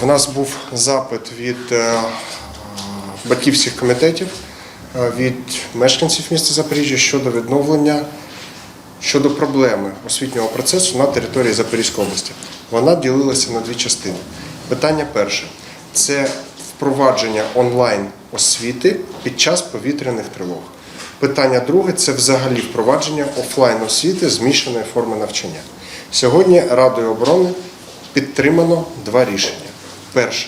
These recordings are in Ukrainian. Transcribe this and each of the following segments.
В нас був запит від е, батьківських комітетів, е, від мешканців міста Запоріжжя щодо відновлення, щодо проблеми освітнього процесу на території Запорізької області. Вона ділилася на дві частини. Питання перше це впровадження онлайн освіти під час повітряних тривог. Питання друге це взагалі впровадження офлайн освіти змішаної форми навчання. Сьогодні Радою оборони підтримано два рішення. Перше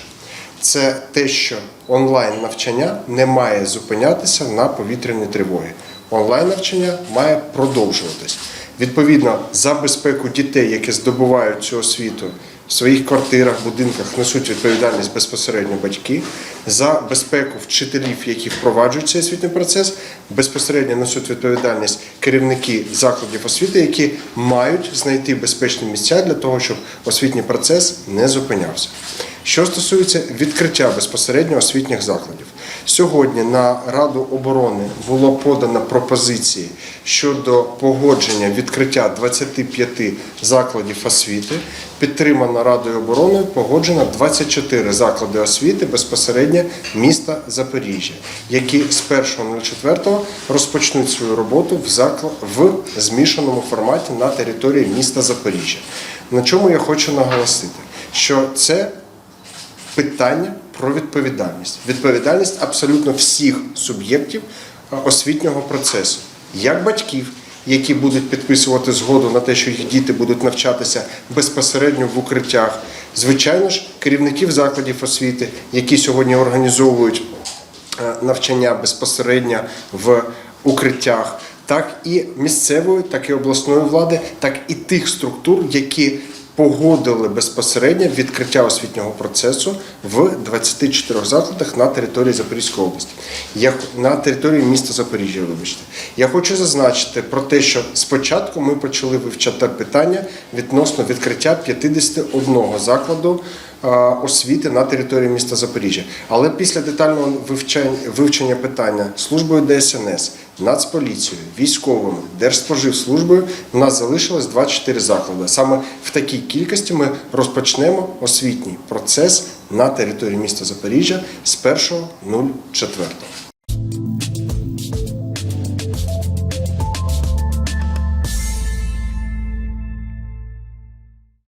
це те, що онлайн навчання не має зупинятися на повітряні тривоги. Онлайн навчання має продовжуватись. Відповідно, за безпеку дітей, які здобувають цю освіту в своїх квартирах, будинках, несуть відповідальність безпосередньо батьки. За безпеку вчителів, які впроваджують цей освітній процес, безпосередньо несуть відповідальність керівники закладів освіти, які мають знайти безпечні місця для того, щоб освітній процес не зупинявся. Що стосується відкриття безпосередньо освітніх закладів, сьогодні на Раду оборони було подано пропозиції щодо погодження відкриття 25 закладів освіти. Підтримано Радою оборони, погоджено 24 заклади освіти безпосередньо міста Запоріжжя, які з 1.04 розпочнуть свою роботу в заклад в змішаному форматі на території міста Запоріжжя. На чому я хочу наголосити, що це питання про відповідальність. Відповідальність абсолютно всіх суб'єктів е, освітнього процесу, як батьків, які будуть підписувати згоду на те, що їх діти будуть навчатися безпосередньо в укриттях. Звичайно ж, керівників закладів освіти, які сьогодні організовують е, навчання безпосередньо в укриттях, так і місцевої, так і обласної влади, так і тих структур, які погодили безпосередньо відкриття освітнього процесу в 24 закладах на території Запорізької області, Я х- на території міста Запоріжжя. Вибачте, я хочу зазначити про те, що спочатку ми почали вивчати питання відносно відкриття 51 закладу освіти на території міста Запоріжжя. Але після детального вивчення питання службою ДСНС, Нацполіцією, військовими, Держспоживслужбою у нас залишилось 24 заклади. Саме в такій кількості ми розпочнемо освітній процес на території міста Запоріжжя з 1.04.